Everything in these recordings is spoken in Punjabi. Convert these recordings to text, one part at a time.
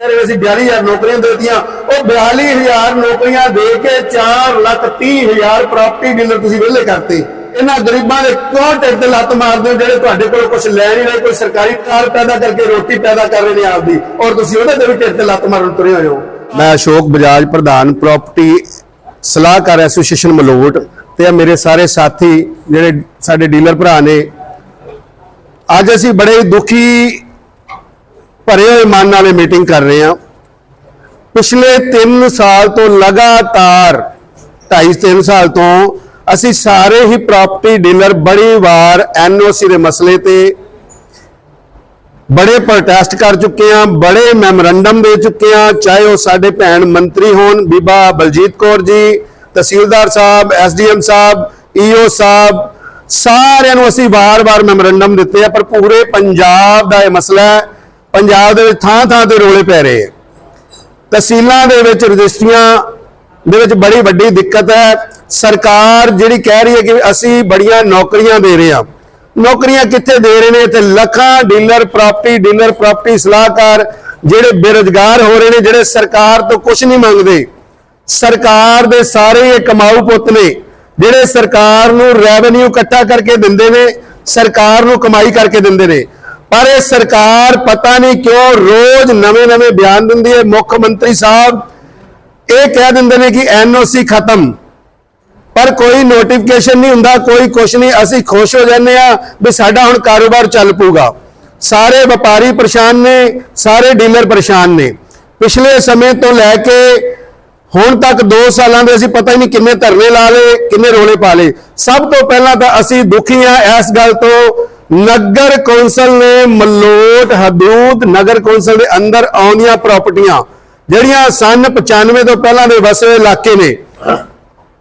ਯਾਰ ਅਸੀਂ 42000 ਨੌਕਰੀਆਂ ਦਿੱਤੀਆਂ। ਉਹ 42000 ਨੌਕਰੀਆਂ ਦੇ ਕੇ 4 ਲੱਖ 30 ਪ੍ਰਾਪਰਟੀ ਡੀਲਰ ਤੁਸੀਂ ਵਿਹਲੇ ਕਰਤੇ। ਇਹਨਾਂ ਗਰੀਬਾਂ ਦੇ ਕਿਉਂ ਢਿੱਡ ਤੇ ਲੱਤ ਮਾਰਦੇ ਹੋ ਜਿਹੜੇ ਤੁਹਾਡੇ ਕੋਲ ਕੁਝ ਲੈ ਨਹੀਂ ਰਹੇ, ਕੋਈ ਸਰਕਾਰੀ ਕਾਰ ਪੈਦਾ ਕਰਕੇ ਰੋਟੀ ਪੈਦਾ ਕਰ ਰਹੇ ਨੇ ਆਪਦੀ। ਔਰ ਤੁਸੀਂ ਉਹਦੇ ਤੇ ਵੀ ਢਿੱਡ ਤੇ ਲੱਤ ਮਾਰਨ ਤੁਰੇ ਹੋਏ ਹੋ। ਮੈਂ ਅਸ਼ੋਕ ਬਜਾਜ ਪ੍ਰਧਾਨ, ਪ੍ਰਾਪਰਟੀ ਸਲਾਹਕਾਰ ਐਸੋਸੀਏਸ਼ਨ ਮਲੋਟ ਤੇ ਮੇਰੇ ਸਾਰੇ ਸਾਥੀ, ਜਿਹੜੇ ਸਾਡੇ ਡੀਲਰ ਭਰਾ ਨੇ। ਅੱਜ ਅਸੀਂ ਬੜੇ ਦੁਖੀ ਭਰੇ ਹੋਏ ਮਨ ਨਾਲੇ ਮੀਟਿੰਗ ਕਰ ਰਹੇ ਹਾਂ। ਪਿਛਲੇ 3 ਸਾਲ ਤੋਂ ਲਗਾਤਾਰ 2.5 3 ਸਾਲ ਤੋਂ ਅਸੀਂ ਸਾਰੇ ਹੀ ਪ੍ਰਾਪਰਟੀ ਡੀਲਰ ਬੜੀ ਵਾਰ ਐਨਓਸੀ ਦੇ ਮਸਲੇ ਤੇ ਬੜੇ ਪ੍ਰੋਟੈਸਟ ਕਰ ਚੁੱਕੇ ਹਾਂ, ਬੜੇ ਮੈਮੋਰੰਡਮ ਦੇ ਚੁੱਕੇ ਹਾਂ, ਚਾਹੇ ਉਹ ਸਾਡੇ ਭੈਣ ਮੰਤਰੀ ਹੋਣ, ਬੀਬਾ ਬਲਜੀਤ ਕੌਰ ਜੀ, ਤਹਿਸੀਲਦਾਰ ਸਾਹਿਬ ਐਸਡੀਐਮ ਸਾਹਿਬ ਈਓ ਸਾਹਿਬ, ਸਾਰਿਆਂ ਨੂੰ ਅਸੀਂ ਵਾਰ-ਵਾਰ ਮੈਮੋਰੰਡਮ ਦਿੱਤੇ ਆ, ਪਰ ਪੂਰੇ ਪੰਜਾਬ ਦਾ ਇਹ ਮਸਲਾ ਹੈ। ਪੰਜਾਬ ਦੇ ਵਿੱਚ ਥਾਂ-ਥਾਂ ਤੇ ਰੋਲੇ ਪੈ ਰਹੇ ਆ। ਤਹਿਸੀਲਾਂ ਦੇ ਵਿੱਚ ਰਜਿਸਟਰੀਆਂ ਦੇ ਵਿੱਚ ਬੜੀ ਵੱਡੀ ਦਿੱਕਤ ਹੈ। ਸਰਕਾਰ ਜਿਹੜੀ ਕਹਿ ਰਹੀ ਹੈ ਕਿ ਅਸੀਂ ਬੜੀਆਂ ਨੌਕਰੀਆਂ ਦੇ ਰਹੇ ਹਾਂ। ਨੌਕਰੀਆਂ ਕਿੱਥੇ ਦੇ ਰਹੇ ਨੇ? ਤੇ ਲੱਖਾਂ ਡੀਲਰ ਪ੍ਰਾਪਰਟੀ ਡੀਲਰ ਪ੍ਰਾਪਰਟੀ ਸਲਾਹਕਾਰ ਜਿਹੜੇ ਬੇਰੁਜ਼ਗਾਰ ਹੋ ਰਹੇ ਨੇ, ਜਿਹੜੇ ਸਰਕਾਰ ਤੋਂ ਕੁਝ ਨਹੀਂ ਮੰਗਦੇ। ਸਰਕਾਰ ਦੇ ਸਾਰੇ ਇਹ ਕਮਾਊ ਪੁੱਤ ਨੇ, ਜਿਹੜੇ ਸਰਕਾਰ ਨੂੰ ਰੈਵਨਿਊ ਇਕੱਠਾ ਕਰਕੇ ਦਿੰਦੇ ਨੇ, ਸਰਕਾਰ ਨੂੰ ਕਮਾਈ ਕਰਕੇ ਦਿੰਦੇ ਨੇ। ਪਰ ਇਹ ਸਰਕਾਰ ਪਤਾ ਨਹੀਂ ਕਿਉਂ ਰੋਜ਼ ਨਵੇਂ-ਨਵੇਂ ਬਿਆਨ ਦਿੰਦੀ ਹੈ, ਮੁੱਖ ਮੰਤਰੀ ਸਾਹਿਬ। ਇਹ ਕਹਿ ਦਿੰਦੇ ਨੇ ਕਿ ਐਨਓਸੀ ਖਤਮ। ਪਰ ਕੋਈ ਨੋਟੀਫਿਕੇਸ਼ਨ ਨਹੀਂ ਹੁੰਦਾ, ਕੋਈ ਕੁਛ ਨਹੀਂ। ਅਸੀਂ ਖੁਸ਼ ਹੋ ਜਾਂਦੇ ਆ ਵੀ ਸਾਡਾ ਹੁਣ ਕਾਰੋਬਾਰ ਚੱਲ ਪੂਗਾ ਸਾਰੇ ਵਪਾਰੀ ਪਰੇਸ਼ਾਨ ਨੇ, ਸਾਰੇ ਡੀਲਰ ਪਰੇਸ਼ਾਨ ਨੇ। ਪਿਛਲੇ ਸਮੇਂ ਤੋਂ ਲੈ ਕੇ ਹੁਣ ਤੱਕ 2 ਸਾਲਾਂ ਦੇ ਅਸੀਂ ਪਤਾ ਹੀ ਨਹੀਂ ਕਿੰਨੇ ਧਰਨੇ ਲਾ ਲਏ, ਕਿੰਨੇ ਰੋਲੇ ਪਾ ਲਏ। ਸਭ ਤੋਂ ਪਹਿਲਾਂ ਤਾਂ ਅਸੀਂ ਦੁਖੀ ਆ ਇਸ ਗੱਲ ਤੋਂ ਨਗਰ ਕੌਂਸਲ ਨੇ ਮਲੋਟ ਹਦੂਦ ਨਗਰ ਕੌਂਸਲ ਦੇ ਅੰਦਰ ਆਉਂਦੀਆਂ ਪ੍ਰਾਪਰਟੀਆਂ ਜਿਹੜੀਆਂ ਸਨ 95 ਤੋਂ ਪਹਿਲਾਂ ਦੇ ਵਸੇ ਇਲਾਕੇ ਨੇ।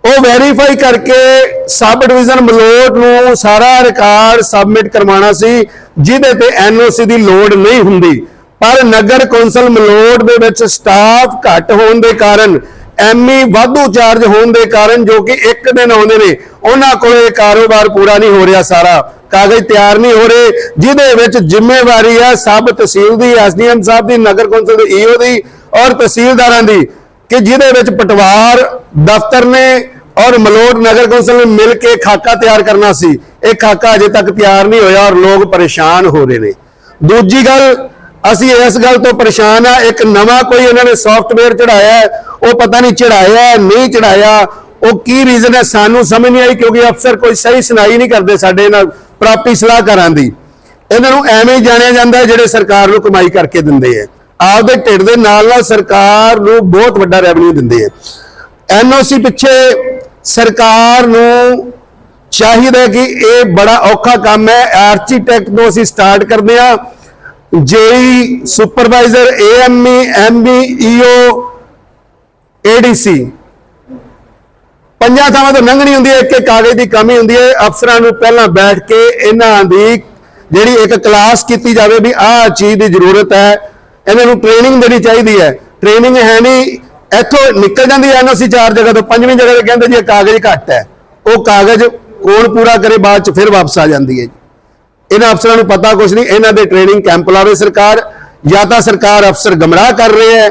ਉਹ ਵੈਰੀਫਾਈ ਕਰਕੇ ਸਬ ਡਿਵੀਜ਼ਨ ਮਲੋਟ ਨੂੰ ਸਾਰਾ ਰਿਕਾਰਡ ਸਬਮਿਟ ਕਰਵਾਉਣਾ ਸੀ, ਜਿਹਦੇ ਤੇ ਐਨਓਸੀ ਦੀ ਲੋੜ ਨਹੀਂ ਹੁੰਦੀ। ਪਰ ਨਗਰ ਕੌਂਸਲ ਮਲੋਟ ਦੇ ਵਿੱਚ ਸਟਾਫ ਘੱਟ ਹੋਣ ਦੇ ਕਾਰਨ ਐਮਈ ਵਾਧੂ ਚਾਰਜ ਹੋਣ ਦੇ ਕਾਰਨ ਜੋ ਕਿ ਇੱਕ ਦਿਨ ਆਉਂਦੇ ਨੇ, ਉਹਨਾਂ ਕੋਲ ਇਹ ਕਾਰੋਬਾਰ ਪੂਰਾ ਨਹੀਂ ਹੋ ਰਿਹਾ ਸਾਰਾ। ਕਾਗਜ਼ ਤਿਆਰ ਨਹੀਂ ਹੋ ਰਹੇ, ਜਿਹਦੇ ਵਿੱਚ ਜ਼ਿੰਮੇਵਾਰੀ ਹੈ ਸਭ ਤਹਿਸੀਲ ਦੀ, ਐਸਡੀਐਮ ਸਾਹਿਬ ਦੀ, ਨਗਰ ਕੌਂਸਲ ਦੇ ਈਓ ਦੀ ਔਰ ਤਹਿਸੀਲਦਾਰਾਂ ਦੀ, ਕਿ ਜਿਹਦੇ ਵਿੱਚ ਪਟਵਾਰ, ਦਫ਼ਤਰ ਨੇ ਔਰ ਮਲੋਟ ਨਗਰ ਕੌਂਸਲ ਨੇ ਮਿਲ ਕੇ ਖਾਕਾ ਤਿਆਰ ਕਰਨਾ ਸੀ। ਇਹ ਖਾਕਾ ਅਜੇ ਤੱਕ ਤਿਆਰ ਨਹੀਂ ਹੋਇਆ ਔਰ ਲੋਕ ਪਰੇਸ਼ਾਨ ਹੋ ਰਹੇ ਨੇ। ਦੂਜੀ ਗੱਲ, ਅਸੀਂ ਇਸ ਗੱਲ ਤੋਂ ਪਰੇਸ਼ਾਨ ਆ, ਇੱਕ ਨਵਾਂ ਕੋਈ ਇਹਨਾਂ ਨੇ ਸੌਫਟਵੇਅਰ ਚੜਾਇਆ ਉਹ ਪਤਾ ਨਹੀਂ ਚੜਾਇਆ ਨਹੀਂ ਚੜਾਇਆ ਉਹ ਕੀ ਰੀਜ਼ਨ ਹੈ ਸਾਨੂੰ ਸਮਝ ਨਹੀਂ ਆਈ ਕਿਉਂਕਿ ਅਫਸਰ ਕੋਈ ਸਹੀ ਸੁਣਾਈ ਨਹੀਂ ਕਰਦੇ ਸਾਡੇ ਨਾਲ। ਪ੍ਰਾਪੀ ਸਲਾਹਕਾਰਾਂ ਦੀ। ਇਹਨਾਂ ਨੂੰ ਐਵੇਂ ਜਾਣਿਆ ਜਾਂਦਾ ਜਿਹੜੇ ਸਰਕਾਰ ਨੂੰ ਕਮਾਈ ਕਰਕੇ ਦਿੰਦੇ ਆ ਆਪਦੇ ਢਿੱਡ ਦੇ ਨਾਲ ਨਾਲ ਸਰਕਾਰ ਨੂੰ ਬਹੁਤ ਵੱਡਾ ਰੈਵਨਿਊ ਦਿੰਦੇ ਆ ਐਨਓਸੀ ਪਿੱਛੇ ਸਰਕਾਰ ਨੂੰ ਚਾਹੀਦਾ ਕਿ ਇਹ ਬੜਾ ਔਖਾ ਕੰਮ ਹੈ। ਆਰਕੀਟੈਕਟ ਤੋਂ ਅਸੀਂ ਸਟਾਰਟ ਕਰਦੇ ਆ JE supervisor AME MB EO ADC ਪੰਜਾਂ ਥਾਵਾਂ ਤੋਂ ਲੰਘਣੀ ਹੁੰਦੀ ਹੈ, ਇੱਕ ਇੱਕ ਕਾਗਜ਼ ਦੀ ਕਮੀ ਹੁੰਦੀ ਹੈ। ਅਫਸਰਾਂ ਨੂੰ ਪਹਿਲਾਂ ਬੈਠ ਕੇ ਇਹਨਾਂ ਦੀ ਜਿਹੜੀ ਇੱਕ ਕਲਾਸ ਕੀਤੀ ਜਾਵੇ ਵੀ ਆਹ ਚੀਜ਼ ਦੀ ਜ਼ਰੂਰਤ ਹੈ। ਇਹਨਾਂ ਨੂੰ ਟ੍ਰੇਨਿੰਗ ਦੇਣੀ ਚਾਹੀਦੀ ਹੈ। ਟ੍ਰੇਨਿੰਗ ਹੈ ਨਹੀਂ, ਇੱਥੋਂ ਨਿਕਲ ਜਾਂਦੀ ਹੈ ਐਨਓਸੀ ਚਾਰ ਜਗ੍ਹਾ ਤੋਂ, ਪੰਜਵੀਂ ਜਗ੍ਹਾ ਤੇ ਕਹਿੰਦੇ ਜੀ ਕਾਗਜ਼ ਘੱਟ ਹੈ। ਉਹ ਕਾਗਜ਼ ਕੌਣ ਪੂਰਾ ਕਰੇ, ਬਾਅਦ ਚ ਫਿਰ ਵਾਪਸ ਆ ਜਾਂਦੀ ਹੈ ਇਹਨਾਂ ਅਫਸਰਾਂ ਨੂੰ ਪਤਾ ਕੁਝ ਨਹੀਂ, ਇਹਨਾਂ ਦੇ ਟ੍ਰੇਨਿੰਗ ਕੈਂਪ ਲਾਵੇ ਸਰਕਾਰ, ਜਾਂ ਤਾਂ ਸਰਕਾਰ ਅਫਸਰ ਗਮਰਾਹ ਕਰ ਰਹੇ ਹੈ,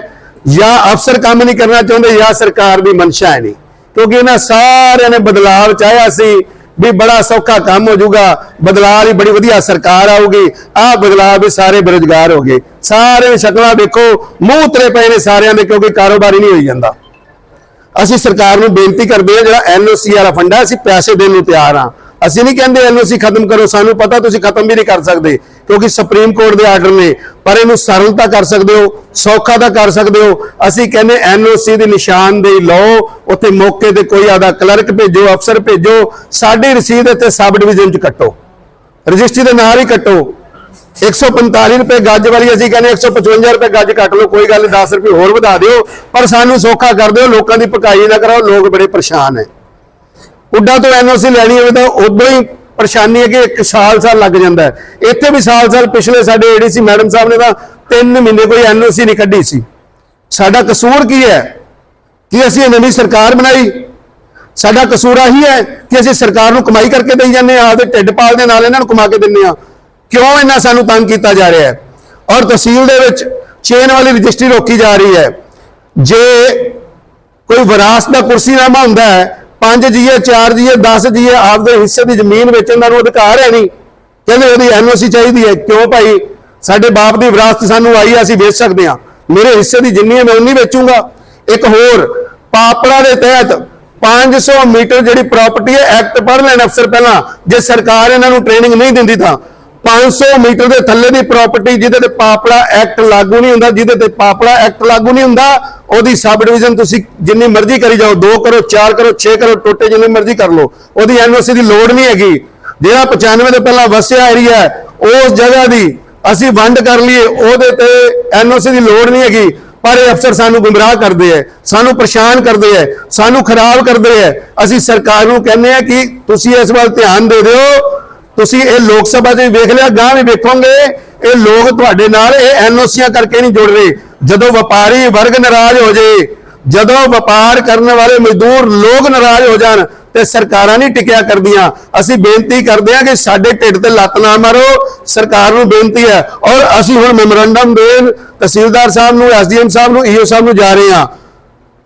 ਜਾਂ ਅਫਸਰ ਕੰਮ ਨਹੀਂ ਕਰਨਾ ਚਾਹੁੰਦੇ, ਜਾਂ ਸਰਕਾਰ ਦੀ ਮਨਸ਼ਾ ਹੈ ਨਹੀਂ। ਕਿਉਂਕਿ ਇਹਨਾਂ ਸਾਰਿਆਂ ਨੇ ਬਦਲਾਵ ਚਾਹਿਆ ਸੀ ਵੀ ਬੜਾ ਸੌਖਾ ਕੰਮ ਹੋ ਜਾਊਗਾ ਬਦਲਾਅ ਦੀ ਬੜੀ ਵਧੀਆ ਸਰਕਾਰ ਆਊਗੀ, ਆਹ ਬਦਲਾਅ ਵੀ ਸਾਰੇ ਬੇਰੁਜ਼ਗਾਰ ਹੋ ਗਏ। ਸਾਰੇ ਸ਼ਕਲਾਂ ਦੇਖੋ ਮੂੰਹ ਉਤਰੇ ਪਏ ਨੇ ਸਾਰਿਆਂ ਦੇ ਕਿਉਂਕਿ ਕਾਰੋਬਾਰ ਹੀ ਨਹੀਂ ਹੋਈ ਜਾਂਦਾ। ਅਸੀਂ ਸਰਕਾਰ ਨੂੰ ਬੇਨਤੀ ਕਰਦੇ ਹਾਂ, ਜਿਹੜਾ ਐਨਓਸੀ ਵਾਲਾ ਫੰਡ ਹੈ ਅਸੀਂ ਪੈਸੇ ਦੇਣ ਨੂੰ ਤਿਆਰ ਹਾਂ। ਅਸੀਂ ਨਹੀਂ ਕਹਿੰਦੇ ਐਨਓਸੀ ਖਤਮ ਕਰੋ, ਸਾਨੂੰ ਪਤਾ ਤੁਸੀਂ ਖਤਮ ਵੀ ਨਹੀਂ ਕਰ ਸਕਦੇ। ਕਿਉਂਕਿ ਸੁਪਰੀਮ ਕੋਰਟ ਦੇ ਆਰਡਰ ਨੇ, ਪਰ ਇਹਨੂੰ ਸਰਲਤਾ ਕਰ ਸਕਦੇ ਹੋ, ਸੌਖਾ ਤਾਂ ਕਰ ਸਕਦੇ ਹੋ। ਅਸੀਂ ਕਹਿੰਦੇ ਐਨਓਸੀ ਦੀ ਨਿਸ਼ਾਨਦੇਹੀ ਲਓ, ਉੱਥੇ ਮੌਕੇ ਤੇ ਕੋਈ ਆਦਾ ਕਲਰਕ ਭੇਜੋ, ਅਫਸਰ ਭੇਜੋ, ਸਾਡੀ ਰਸੀਦ ਇੱਥੇ ਸਬ ਡਿਵੀਜ਼ਨ ਚ ਕੱਟੋ। ਰਜਿਸਟਰੀ ਦੇ ਨਾਲ ਹੀ ਕੱਟੋ। 145 ਰੁਪਏ ਗੱਜ ਵਾਲੀ, ਅਸੀਂ ਕਹਿੰਦੇ 155 ਰੁਪਏ ਗੱਜ ਕੱਟ ਲਓ, ਕੋਈ ਗੱਲ ਨਹੀਂ 10 ਰੁਪਏ ਹੋਰ ਵਧਾ ਦਿਓ, ਪਰ ਸਾਨੂੰ ਸੌਖਾ ਕਰ ਦਿਓ, ਲੋਕਾਂ ਦੀ ਪਕਾਈ ਨਾ ਕਰਾਓ, ਲੋਕ ਬੜੇ ਪਰੇਸ਼ਾਨ ਹੈ ਉੱਡਾ ਤੋਂ ਐਨਓਸੀ ਲੈਣੀ ਹੋਵੇ ਤਾਂ ਉਦੋਂ ਹੀ ਪਰੇਸ਼ਾਨੀ ਅੱਗੇ ਇੱਕ ਸਾਲ ਸਾਲ ਲੱਗ ਜਾਂਦਾ ਹੈ। ਇੱਥੇ ਵੀ ਸਾਲ ਸਾਲ ਪਿਛਲੇ ਸਾਡੇ ਏਡੀਸੀ ਮੈਡਮ ਸਾਹਿਬ ਨੇ ਤਾਂ 3 ਮਹੀਨੇ ਕੋਈ ਐਨਓਸੀ ਨਹੀਂ ਕੱਢੀ ਸੀ। ਸਾਡਾ ਕਸੂਰ ਕੀ ਹੈ? ਕਿ ਅਸੀਂ ਇਹ ਨਵੀਂ ਸਰਕਾਰ ਬਣਾਈ? ਸਾਡਾ ਕਸੂਰ ਆਹੀ ਹੈ ਕਿ ਅਸੀਂ ਸਰਕਾਰ ਨੂੰ ਕਮਾਈ ਕਰਕੇ ਦੇਈ ਜਾਂਦੇ ਆ ਆਪਦੇ ਢਿੱਡ ਪਾਲ ਦੇ ਨਾਲ ਇਹਨਾਂ ਨੂੰ ਕਮਾ ਕੇ ਦਿੰਦੇ ਆ ਕਿਉਂ ਇਹਨਾਂ ਸਾਨੂੰ ਤੰਗ ਕੀਤਾ ਜਾ ਰਿਹਾ ਹੈ? ਔਰ ਤਹਿਸੀਲ ਦੇ ਵਿੱਚ ਚੇਨ ਵਾਲੀ ਰਜਿਸਟਰੀ ਰੋਕੀ ਜਾ ਰਹੀ ਹੈ। ਜੇ ਕੋਈ ਵਿਰਾਸਤ ਦਾ ਕੁਰਸੀਨਾਮਾ ਹੁੰਦਾ ਹੈ ਪੰਜ ਜੀਏ ਚਾਰ ਜੀਏ 10 ਜੀਏ ਆਪਦੇ ਹਿੱਸੇ ਦੀ ਜ਼ਮੀਨ ਵੇਚਣ ਦਾ ਨੂੰ ਅਧਿਕਾਰ ਹੈ ਨਹੀਂ। ਕਹਿੰਦੇ ਉਹਦੀ ਐਨਓਸੀ ਚਾਹੀਦੀ ਹੈ। ਕਿਉਂ ਭਾਈ? ਸਾਡੇ ਬਾਪ ਦੀ ਵਿਰਾਸਤ ਸਾਨੂੰ ਆਈ ਹੈ, ਅਸੀਂ ਵੇਚ ਸਕਦੇ ਹਾਂ। ਮੇਰੇ ਹਿੱਸੇ ਦੀ ਜਿੰਨੀ ਹੈ, ਮੈਂ ਉਨੀ ਵੇਚੂੰਗਾ। ਇੱਕ ਹੋਰ, ਪਾਪੜਾ ਦੇ ਤਹਿਤ 500 ਮੀਟਰ ਜਿਹੜੀ ਪ੍ਰਾਪਰਟੀ ਹੈ ਐਕਟ ਪੜ੍ਹ ਲੈਣ ਅਫਸਰ ਪਹਿਲਾਂ, ਜੇ ਸਰਕਾਰ ਇਹਨਾਂ ਨੂੰ ਟ੍ਰੇਨਿੰਗ ਨਹੀਂ ਦਿੰਦੀ ਤਾਂ। 500 ਮੀਟਰ ਦੇ ਥੱਲੇ ਦੀ ਪ੍ਰਾਪਰਟੀ ਜਿਹਦੇ ਤੇ ਪਾਪੜਾ ਐਕਟ ਲਾਗੂ ਨਹੀਂ ਹੁੰਦਾ, ਜਿਹਦੇ ਤੇ ਪਾਪੜਾ ਐਕਟ ਲਾਗੂ ਨਹੀਂ ਹੁੰਦਾ, ਉਹਦੀ ਸਬ ਡਿਵੀਜ਼ਨ ਤੁਸੀਂ ਜਿੰਨੀ ਮਰਜ਼ੀ ਕਰੀ ਜਾਓ 2 ਕਰੋ 4 ਕਰੋ 6 ਕਰੋ, ਟੋਟੇ ਜਿੰਨੀ ਮਰਜ਼ੀ ਕਰ ਲਓ, ਉਹਦੀ ਐਨਓਸੀ ਦੀ ਲੋੜ ਨਹੀਂ ਹੈਗੀ। ਜਿਹੜਾ 95 ਦੇ ਪਹਿਲਾਂ ਵਸਿਆ ਏਰੀਆ ਹੈ, ਉਸ ਜਗ੍ਹਾ ਦੀ ਅਸੀਂ ਵੰਡ ਕਰ ਲਈਏ, ਉਹਦੇ ਤੇ ਐਨਓਸੀ ਦੀ ਲੋੜ ਨਹੀਂ ਹੈਗੀ। ਪਰ ਇਹ ਅਫਸਰ ਸਾਨੂੰ ਗੁੰਮਰਾਹ ਕਰਦੇ ਐ ਸਾਨੂੰ ਪਰੇਸ਼ਾਨ ਕਰਦੇ ਐ ਸਾਨੂੰ ਖਰਾਬ ਕਰਦੇ ਐ ਅਸੀਂ ਸਰਕਾਰ ਨੂੰ ਕਹਿੰਦੇ ਆ ਕਿ ਤੁਸੀਂ ਇਸ ਵੱਲ ਧਿਆਨ ਦੇ ਦਿਓ ਤੁਸੀਂ ਇਹ ਲੋਕ ਸਭਾ 'ਚ ਵੀ ਵੇਖ ਲਿਆ ਗਾਂ ਵੀ ਵੇਖੋਗੇ, ਇਹ ਲੋਕ ਤੁਹਾਡੇ ਨਾਲ ਇਹ ਐਨਓਸੀਆਂ ਕਰਕੇ ਨਹੀਂ ਜੁੜ ਰਹੇ। ਜਦੋਂ ਵਪਾਰੀ ਵਰਗ ਨਾਰਾਜ਼ ਹੋ ਜੇ, ਜਦੋਂ ਵਪਾਰ ਕਰਨ ਵਾਲੇ ਮਜ਼ਦੂਰ ਲੋਕ ਨਾਰਾਜ਼ ਹੋ ਜਾਣ, ਤੇ ਸਰਕਾਰਾਂ ਨਹੀਂ ਟਿਕਿਆ ਕਰਦੀਆਂ। ਅਸੀਂ ਬੇਨਤੀ ਕਰਦੇ ਹਾਂ ਕਿ ਸਾਡੇ ਢਿੱਡ ਤੇ ਲੱਤ ਨਾ ਮਾਰੋ, ਸਰਕਾਰ ਨੂੰ ਬੇਨਤੀ ਹੈ। ਔਰ ਅਸੀਂ ਹੁਣ ਮੈਮੋਰੰਡਮ ਦੇਣ ਤਹਿਸੀਲਦਾਰ ਸਾਹਿਬ ਨੂੰ ਐਸਡੀਐਮ ਸਾਹਿਬ ਨੂੰ ਈਓ ਸਾਹਿਬ ਨੂੰ ਜਾ ਰਹੇ ਹਾਂ।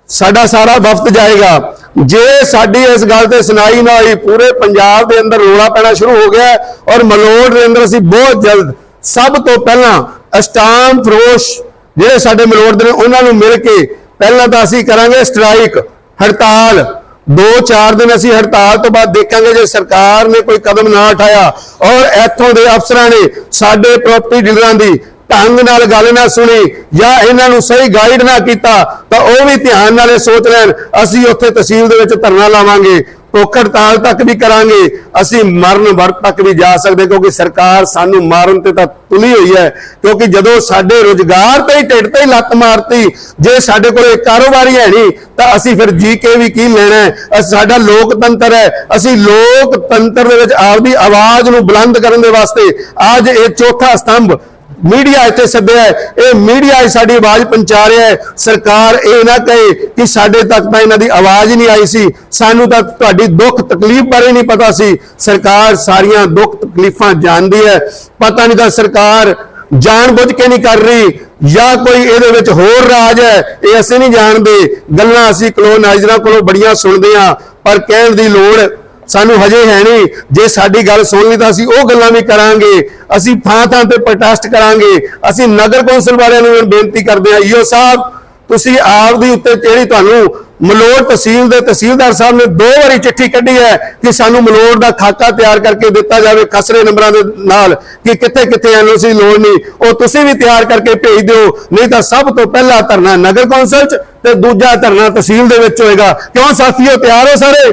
ਸਾਡਾ ਸਾਰਾ ਵਫਦ ਜਾਏਗਾ। ਜੇ ਸਾਡੀ ਇਸ ਗੱਲ ਤੇ ਸੁਣਾਈ ਨਾ ਹੋਈ, ਪੂਰੇ ਪੰਜਾਬ ਦੇ ਅੰਦਰ ਰੋਲਾ ਪੈਣਾ ਸ਼ੁਰੂ ਹੋ ਗਿਆ ਔਰ ਮਲੋੜ ਦੇ ਅੰਦਰ ਅਸੀਂ ਬਹੁਤ ਜਲਦ ਸਭ ਤੋਂ ਪਹਿਲਾਂ ਅਸਟਾਮ ਫਰੋਸ਼ ਜਿਹੜੇ ਸਾਡੇ ਮਲੋੜ ਦੇ ਨੇ, ਉਹਨਾਂ ਨੂੰ ਮਿਲ ਕੇ ਪਹਿਲਾਂ ਤਾਂ ਅਸੀਂ ਕਰਾਂਗੇ ਸਟ੍ਰਾਈਕ, ਹੜਤਾਲ। 2-4 ਦਿਨ ਅਸੀਂ ਹੜਤਾਲ ਤੋਂ ਬਾਅਦ ਦੇਖਾਂਗੇ ਜੇ ਸਰਕਾਰ ਨੇ ਕੋਈ ਕਦਮ ਨਾ ਉਠਾਇਆ ਔਰ ਇੱਥੋਂ ਦੇ ਅਫਸਰਾਂ ਨੇ ਸਾਡੇ ਪ੍ਰਾਪਰਟੀ ਡੀਲਰਾਂ ਦੀ ਢੰਗ ਨਾਲ ਗੱਲ ਨਾ ਸੁਣੀ ਜਾਂ ਇਹਨਾਂ ਨੂੰ ਸਹੀ ਗਾਈਡ ਨਾ ਕੀਤਾ, ਤਾਂ ਉਹ ਵੀ ਧਿਆਨ ਨਾਲ ਇਹ ਸੋਚ ਲੈਣ, ਅਸੀਂ ਉੱਥੇ ਤਹਿਸੀਲ ਦੇ ਵਿੱਚ ਧਰਨਾ ਲਾਵਾਂਗੇ ਭੁੱਖ ਹੜਤਾਲ ਤੱਕ ਵੀ ਕਰਾਂਗੇ, ਅਸੀਂ ਮਰਨ ਵਰਤ ਤੱਕ ਵੀ ਜਾ ਸਕਦੇ, ਕਿਉਂਕਿ ਸਰਕਾਰ ਸਾਨੂੰ ਮਾਰਨ ਤੇ ਤਾਂ ਤੁਲੀ ਹੋਈ ਹੈ, ਕਿਉਂਕਿ ਜਦੋਂ ਸਾਡੇ ਰੋਜ਼ਗਾਰ ਤੇ ਹੀ ਢਿੱਡ ਤੇ ਹੀ ਲੱਤ ਮਾਰਤੀ, ਜੇ ਸਾਡੇ ਕੋਲ ਇਹ ਕਾਰੋਬਾਰੀ ਹੈ ਨਹੀਂ, ਤਾਂ ਅਸੀਂ ਫਿਰ ਜੀ ਕੇ ਵੀ ਕੀ ਲੈਣਾ ਹੈ? ਸਾਡਾ ਲੋਕਤੰਤਰ ਹੈ, ਅਸੀਂ ਲੋਕਤੰਤਰ ਦੇ ਵਿੱਚ ਆਪਦੀ ਆਵਾਜ਼ ਨੂੰ ਬੁਲੰਦ ਕਰਨ ਦੇ ਵਾਸਤੇ ਅੱਜ ਇਹ ਚੌਥਾ ਸਤੰਭ ਮੀਡੀਆ ਇੱਥੇ ਸੱਦਿਆ ਹੈ। ਇਹ ਮੀਡੀਆ ਹੀ ਸਾਡੀ ਆਵਾਜ਼ ਪਹੁੰਚਾ ਰਿਹਾ ਹੈ। ਸਰਕਾਰ ਇਹ ਨਾ ਕਹੇ ਕਿ ਸਾਡੇ ਤੱਕ ਤਾਂ ਇਹਨਾਂ ਦੀ ਆਵਾਜ਼ ਨਹੀਂ ਆਈ ਸੀ। ਸਾਨੂੰ ਤਾਂ ਤੁਹਾਡੀ ਦੁੱਖ ਤਕਲੀਫ ਬਾਰੇ ਨਹੀਂ ਪਤਾ ਸੀ। ਸਰਕਾਰ ਸਾਰੀਆਂ ਦੁੱਖ ਤਕਲੀਫਾਂ ਜਾਣਦੀ ਹੈ। ਪਤਾ ਨਹੀਂ ਤਾਂ ਸਰਕਾਰ ਜਾਣਬੁੱਝ ਕੇ ਨਹੀਂ ਕਰ ਰਹੀ ਜਾਂ ਕੋਈ ਇਹਦੇ ਵਿੱਚ ਹੋਰ ਰਾਜ ਹੈ, ਇਹ ਅਸੀਂ ਨਹੀਂ ਜਾਣਦੇ। ਗੱਲਾਂ ਅਸੀਂ ਕਲੋਨਾਈਜ਼ਰਾਂ ਕੋਲੋਂ ਬੜੀਆਂ ਸੁਣਦੇ ਹਾਂ। ਪਰ ਕਹਿਣ ਦੀ ਲੋੜ ਸਾਨੂੰ ਹਜੇ ਹੈ ਨਹੀਂ। ਜੇ ਸਾਡੀ ਗੱਲ ਸੁਣ ਲਈ ਤਾਂ ਅਸੀਂ ਉਹ ਗੱਲਾਂ ਵੀ ਕਰਾਂਗੇ। ਅਸੀਂ ਥਾਂ ਥਾਂ ਤੇ ਪ੍ਰੋਟੈਸਟ ਕਰਾਂਗੇ। ਅਸੀਂ ਨਗਰ ਕੌਂਸਲ ਵਾਲਿਆਂ ਨੂੰ ਬੇਨਤੀ ਕਰਦੇ ਹਾਂ ਈਓ ਸਾਹਿਬ, ਤੁਸੀਂ ਆਪ ਦੀ ਉੱਤੇ ਜਿਹੜੀ ਤੁਹਾਨੂੰ ਮਲੋੜ ਤਹਿਸੀਲ ਦੇ ਤਹਿਸੀਲਦਾਰ ਸਾਹਿਬ ਨੇ ਦੋ ਵਾਰੀ ਚਿੱਠੀ ਕੱਢੀ ਹੈ ਕਿ ਸਾਨੂੰ ਮਲੋੜ ਦਾ ਖਾਕਾ ਤਿਆਰ ਕਰਕੇ ਦਿੱਤਾ ਜਾਵੇ ਖਸਰੇ ਨੰਬਰਾਂ ਦੇ ਨਾਲ ਕਿ ਕਿੱਥੇ ਕਿੱਥੇ ਐਨਓਸੀ ਲੋੜ ਨਹੀਂ ਉਹ ਤੁਸੀਂ ਵੀ ਤਿਆਰ ਕਰਕੇ ਭੇਜ ਦਿਓ ਨਹੀਂ ਤਾਂ ਸਭ ਤੋਂ ਪਹਿਲਾ ਧਰਨਾ ਨਗਰ ਕੌਂਸਲ 'ਚ ਤੇ ਦੂਜਾ ਧਰਨਾ ਤਹਿਸੀਲ ਦੇ ਵਿੱਚ ਹੋਏਗਾ। ਕਿਉਂ ਸਾਥੀਓ ਤਿਆਰ ਹੋ ਸਾਰੇ?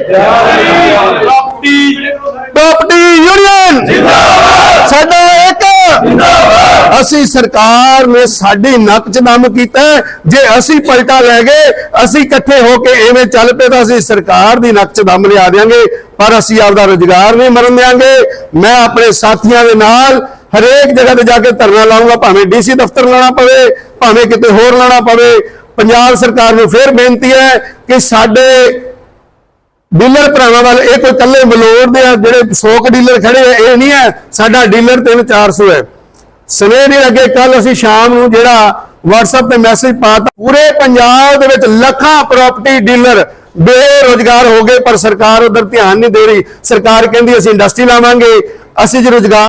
ਪ੍ਰਾਪਰਟੀ ਯੂਨੀਅਨ ਜਿੰਦਾਬਾਦ! ਸਾਡਾ ਇੱਕ। ਅਸੀਂ ਸਰਕਾਰ ਨੇ ਸਾਡੀ ਨੱਕ 'ਚ ਦਮ ਕੀਤਾ। ਜੇ ਅਸੀਂ ਪਲਟਾ ਲੈ ਗਏ ਅਸੀਂ ਇਕੱਠੇ ਹੋ ਕੇ ਐਵੇਂ ਚੱਲ ਪਏ ਤਾਂ ਅਸੀਂ ਸਰਕਾਰ ਦੀ ਨੱਕ 'ਚ ਦਮ ਲਿਆ ਦੇਾਂਗੇ ਪਰ ਅਸੀਂ ਆਪਦਾ ਰੋਜ਼ਗਾਰ ਨਹੀਂ ਮਰਨ ਦੇਾਂਗੇ ਮੈਂ ਆਪਣੇ ਸਾਥੀਆਂ ਦੇ ਨਾਲ ਹਰੇਕ ਜਗ੍ਹਾ ਤੇ ਜਾ ਕੇ ਧਰਨਾ ਲਾਉਂਗਾ ਭਾਵੇਂ ਡੀਸੀ ਦਫ਼ਤਰ ਲਾਣਾ ਪਵੇ ਭਾਵੇਂ ਕਿਤੇ ਹੋਰ ਲਾਣਾ ਪਵੇ। ਪੰਜਾਬ ਸਰਕਾਰ ਨੂੰ ਫੇਰ ਬੇਨਤੀ ਹੈ ਕਿ ਸਾਡੇ ਡੀਲਰ ਭਰਾਵਾਂ ਵੱਲ ਇਹ ਕੋਈ ਕੱਲੇ ਬਲੋਰ ਦੇ ਆ ਜਿਹੜੇ 100 ਡੀਲਰ ਖੜੇ ਆ, ਇਹ ਨਹੀਂ ਹੈ ਸਾਡਾ ਡੀਲਰ 3-400 ਹੈ। ਸਵੇਰ ਹੀ ਅੱਗੇ ਕੱਲ ਅਸੀਂ ਸ਼ਾਮ ਨੂੰ ਜਿਹੜਾ WhatsApp ਤੇ ਮੈਸੇਜ ਪਾਤਾ, ਪੂਰੇ ਪੰਜਾਬ ਦੇ ਵਿੱਚ ਲੱਖਾਂ ਪ੍ਰਾਪਰਟੀ ਡੀਲਰ ਬੇਰੋਜ਼ਗਾਰ ਹੋ ਗਏ, ਪਰ ਸਰਕਾਰ ਉਧਰ ਧਿਆਨ ਨਹੀਂ ਦੇ ਰਹੀ। ਸਰਕਾਰ ਕਹਿੰਦੀ ਅਸੀਂ ਇੰਡਸਟਰੀ ਲਾਵਾਂਗੇ, ਅਸੀਂ ਜੇ ਰੋਜ਼ਗਾਰ